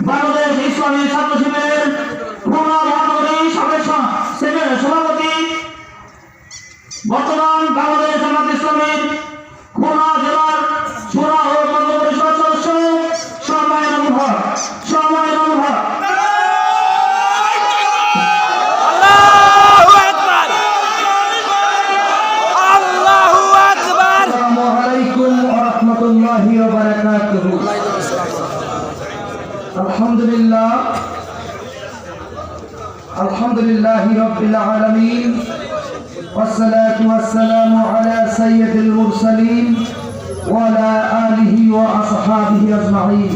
বাংলাদেশ আলহামদুলিল্লাহি রাব্বিল আলামিন والصلاة والسلام على سيد المرسلين وعلى آله وأصحابه أجمعين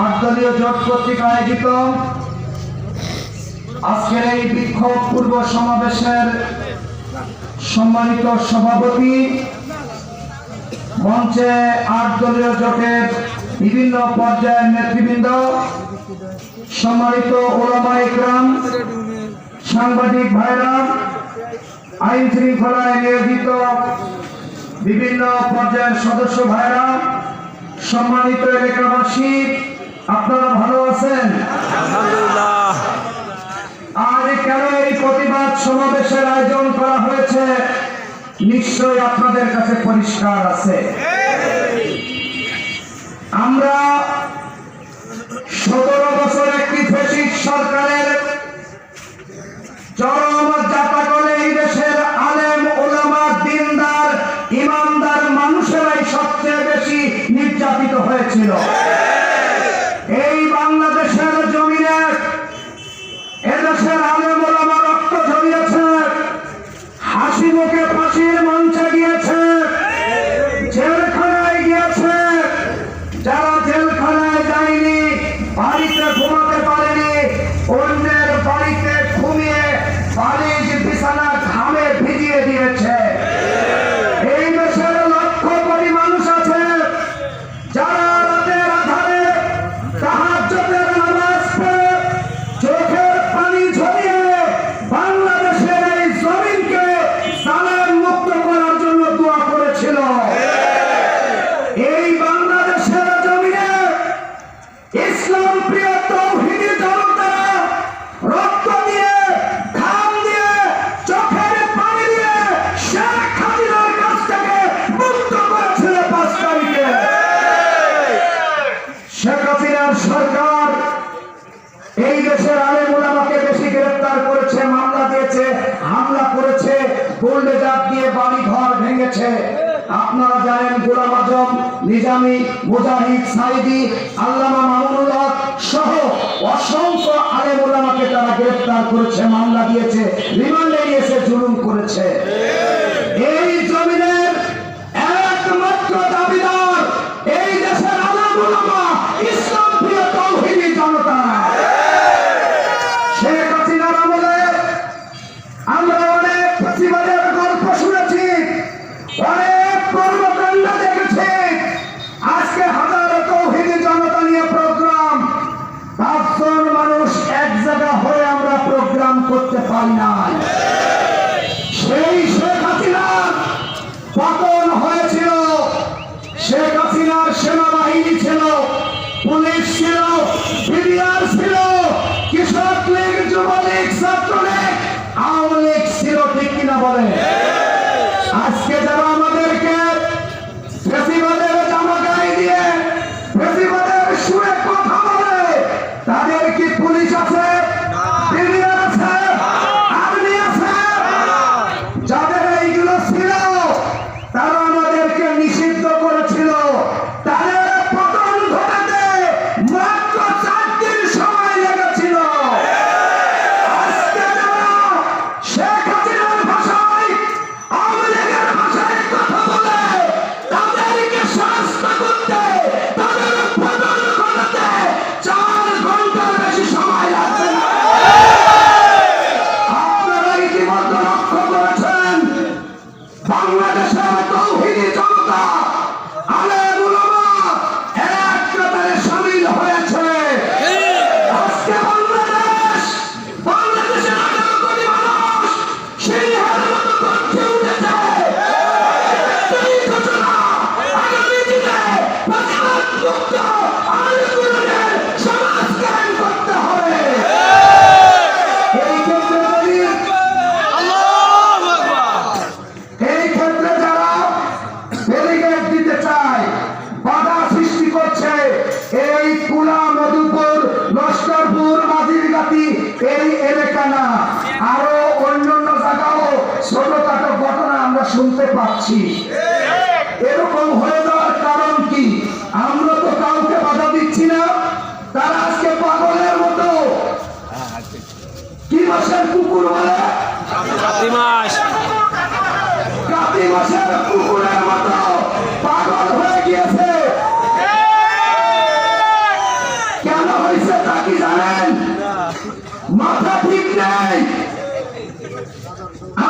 আটদলীয় জোট কর্তৃক আয়োজিত আজকের এই বিক্ষোভ পূর্ব সমাবেশের সম্মানিত সভাপতি মঞ্চে আট দলীয় জোটের বিভিন্ন পর্যায়ের নেতৃবৃন্দ সম্মানিত ওলামা ইকরাম, সাংবাদিক ভাইরা, আইন শৃঙ্খলায় নিয়োজিত বিভিন্ন পর্যায়ের সদস্য ভাইরা, সম্মানিত এলাকাবাসী, আপনারা ভালো আছেন? আজ কেন এই প্রতিবাদ সমাবেশের আয়োজন করা হয়েছে? নিশ্চয় আপনাদের কাছে পরিষ্কার আছে। আমরা সতেরো বছর একটি ফেসিস সরকারের চরম ভেঙেছে আপনারা জানেন গোলাম আজম, নিজামি, মুজাহিদ, সাইদি, আল্লামা মামুনুল্লাহ সহ অসংখ্য আলেম ওলামাকে তারা গ্রেফতার করেছে, মামলা দিয়েছে, রিমান্ডে নিয়েছে জুলুম করেছে। বাংলাদেশের তৌহিদি জনতা। আলেমুল দেখতে পাচ্ছি। এরকম হয়ে যাওয়ার কারণ কি? আমরা তো কাউকে বাধা দিচ্ছি না। তারা আজকে পাগলের মতো। কি মাসের কুকুর বলে? মাস। কাতি মাসের কুকুরের মতো। পাগল হয়ে গিয়েছে। কেন হয়েছে তা কি জানেন? মাথা ঠিক নেই।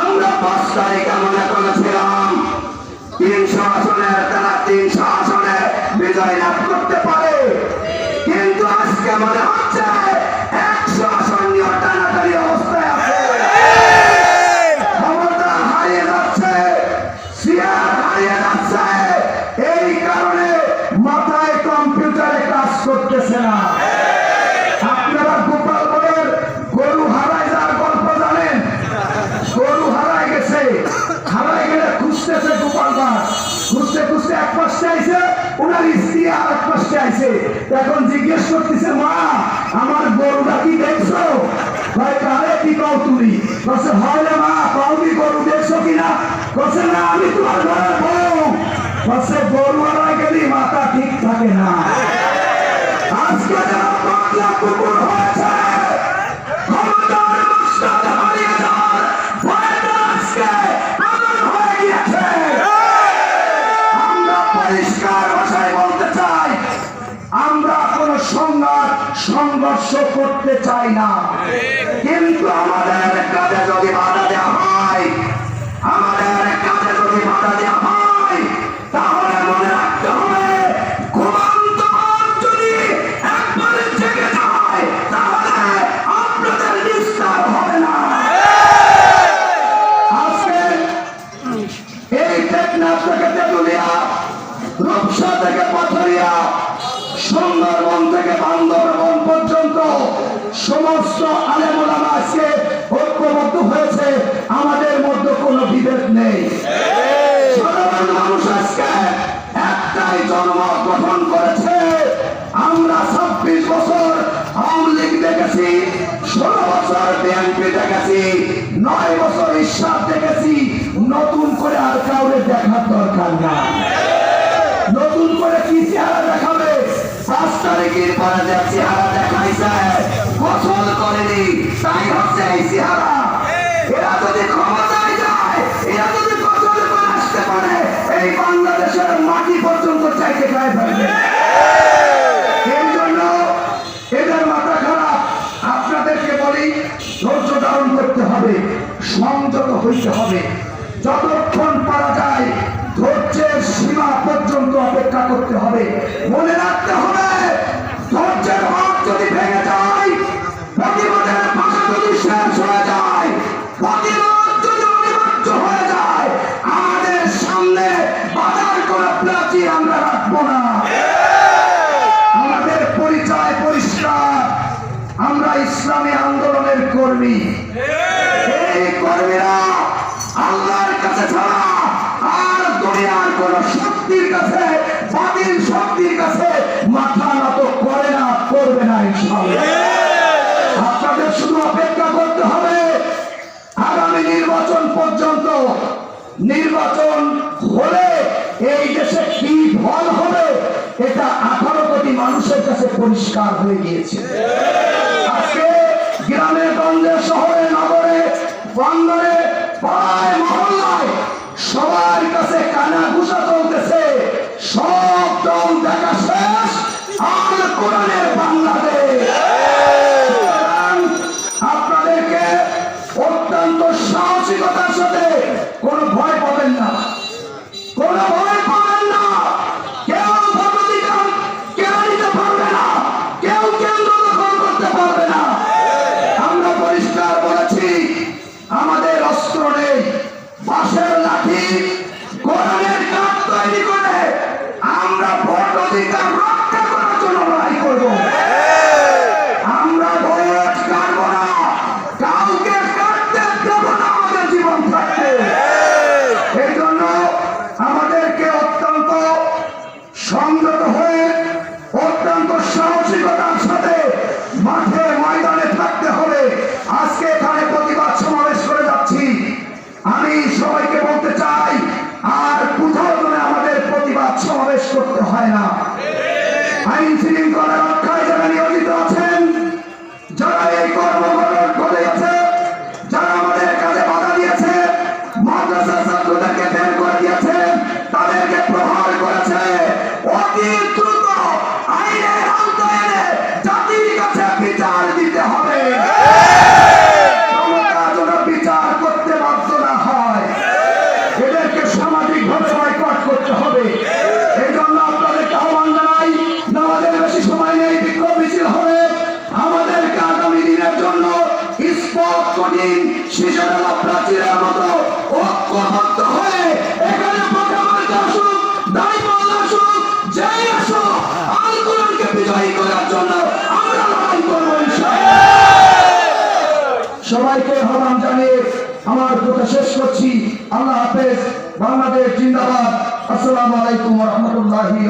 আমরা পাঁচ তারিখে মনে আজকে ওনার স্ত্রী আর এক পাশে আইছে এখন জিজ্ঞেস করতেছে, মা, আমার গরুটা কি দেখছ ভাই কারে কি কও তুমি? কসে হয় মা কওনি গরু দেখছ কিনা কসে না, আমি তোমার ঘরে বউ। কসে গরু হারায় গেলি, মাথা ঠিক থাকে না। আজকে যারা কুকুর হয়েছে। ক্ষমতার মস্তকে হারিয়ে যাওয়ার ভয়টা আজকে। করতে চাই না। কিন্তু আমাদের কাজে যদি বাধা সমস্ত আলেমুলামা আজকে ঐক্যবদ্ধ হয়েছে। আমাদের মধ্যে কোনো বিভেদ নেই। বছর আওয়ামী লীগ দেখেছি নতুন করে আর কাউরে দেখার দরকার না নতুন করে কি চেহারা দেখাবে? পাঁচ তারিখের পরে যে চেহারা তাই হচ্ছে এই চেহারা এরা যদি ক্ষমতায় যায় এরা যদি করে আসতে পারে এই বাংলাদেশের মাটি পর্যন্ত চাইতে গায়ে ফেলবে ধৈর্য ধারণ করতে হবে সংযত হইতে হবে যতক্ষণ পারা যায়, ধৈর্যের সীমা পর্যন্ত অপেক্ষা করতে হবে। মনে রাখতে রাখব না। আমাদের পরিচয় পরিষ্কার। আমরা ইসলামী আন্দোলনের কর্মী। এই কর্মীরা আল্লাহর কাছে ছাড়া আর দুনিয়ার কোন শক্তির কাছে, বাতিল শক্তির কাছে পরিষ্কার হয়ে গিয়েছে। আজকে গ্রামে গঞ্জে শহরে, নগরে, বন্দরে, পাড়ায়, মহল্লায় সবার কাছে কানা ঘুষা চলতেছে। সব দল দেখা শেষ। আর কোরআনের বাংলাদেশ করতে হয় না। আইন শৃঙ্খলা রক্ষায় যারা নিয়োজিত করছি। আল্লাহ হাফেজ বাংলাদেশ জিন্দাবাদ। আসসালামু আলাইকুম রহমতুল্লাহি